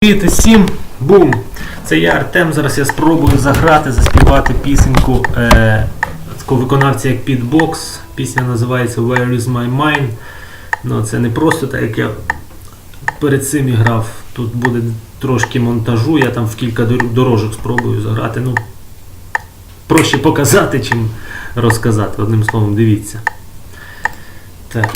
Привіт усім! Бум! Це я Артем. Зараз я спробую заграти, заспівати пісеньку е, такого виконавця як Pitbox. Пісня називається Where is my mind. Ну, це не просто так, як я перед цим іграв. грав. Тут буде трошки монтажу, я там в кілька дорожок спробую заграти. Ну, проще показати, чим розказати. Одним словом, дивіться. Так.